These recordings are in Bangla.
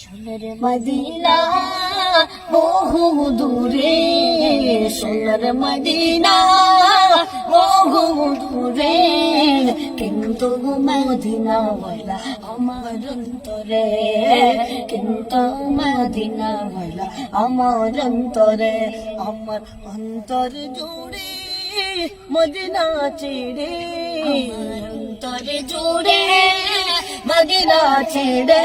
সোনার মদিনা, বহু দূরে, সোনার মদিনা, বহু দূরে। কিন্তু মদিনা বলা আমার অন্তরে, কিন্তু মদিনা বলা আমার অন্তরে, আমার অন্তর জুড়ে মদিনা চিড়ে অন্তর জুড়ে মদিনা ছেড়ে।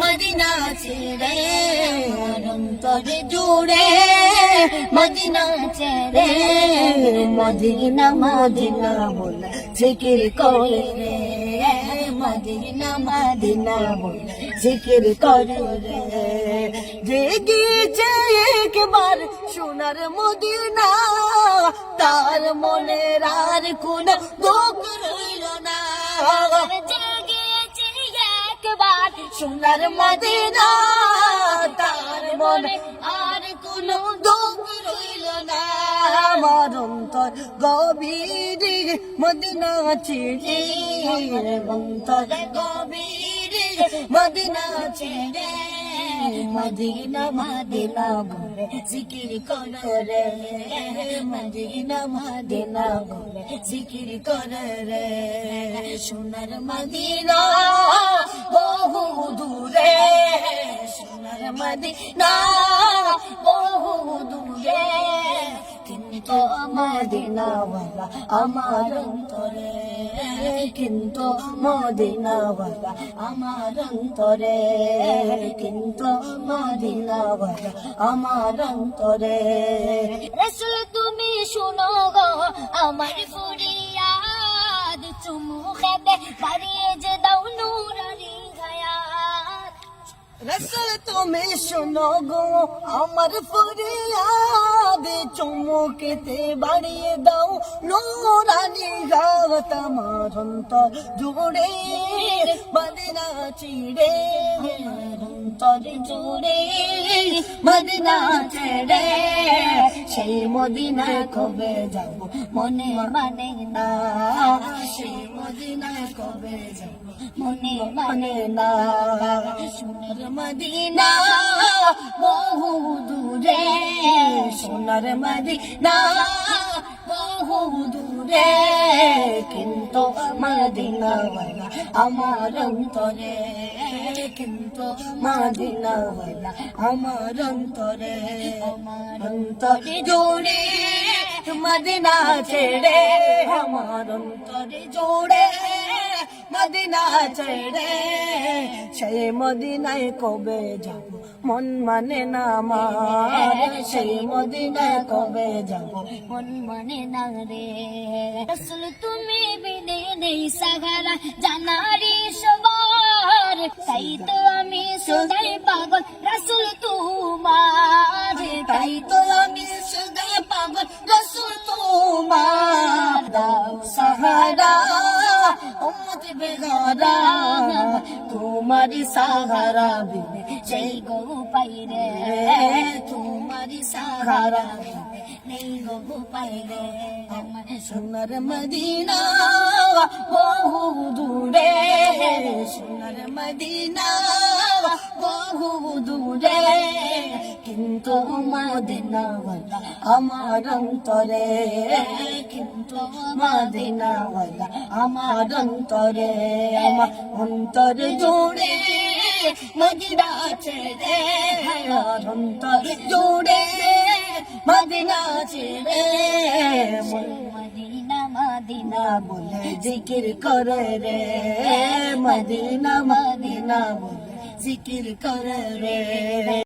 মদিনা ছেড়ে অন্তর জুড়ে মদিনা ছেড়ে, মদিনা মদিনা বলে জিকির করে রে, মদিনা মদিনা বলে জিকির করে রে। জেগেছে একবার সোনার মদিনা, তার মনের আর কোন দুঃখ রইল না। একবার সোনার মদিনা, তার মনে আর কোন দুঃখ রইল না। আমার অন্তর গভীরে, মদিনা ছেড়ে অন্তর গভীরে, মদিনা ছেড়ে, মদিনা মদিনা বলে জিকির করো মদিনা মদিনা বলে জিকির করো সোনার মদিনা দূরে সোনার মদিনা বহু দূরে কিন্তু মদিনাওয়ালা আমার অন্তরে, কিন্তু মদিনাওয়ালা আমার অন্তরে। কিন্তু মদিনাওয়ালা আমার অন্তরে। রসুল, তুমি শুনো গো, আমার ফুরিয়াদ চুমু খেতে, বাড়িয়ে যে দাও গায়াত রসল তুমি শোনো গো আমার ফরিয়াদ চুমুকেতে বাড়িয়ে দাও নোরানি গাও তোমার অন্তর জুড়ে মদিনা চিড়ে অন্তর জুড়ে মদিনা ছেড়ে সেই মদিনায় কবে যাব? মনে মানে না। সেই মদিনায় কবে যাব? মনে মানে না। সোনার মদিনা বহু দূরে, সোনার মদিনা বহু দূরে। কিন্তু মদিনাওয়ালা, আমার অন্তরে। কিন্তু মদিনাওয়ালা, আমার অন্তরে। আমার অন্তরে জোড়ে মদিনা ছেড়ে, আমার অন্তরে জোড়ে মদিনা ছেড়ে, সেই মদিনায় কবে যাব? মন মানে না সেই মদিনায় কবে যাব? মন মানে না রে। রসুল, তুমি বিনে নেই সাগারা জানারি সবার তাই তো আমি সদাই পাগল। রসুল বেগারা তোমারি সাহারা বিনে সেই গো পাইরে তোমারি সাহারা নেই গো পাইরে সোনার মদিনা বহু দূরে, সোনার মদিনা বহু দূরে, কিন্তু মদিনাওয়ালা আমার অন্তরে, কিন্তু মদিনাওয়ালা আমার অন্তরে, আমার অন্তর জুড়ে মদিনা ছেড়ে অন্তর জুড়ে মদিনা ছেড়ে মদিনা বলে জিকির করে রে, মদিনা মদিনা বলে জিকির করে রে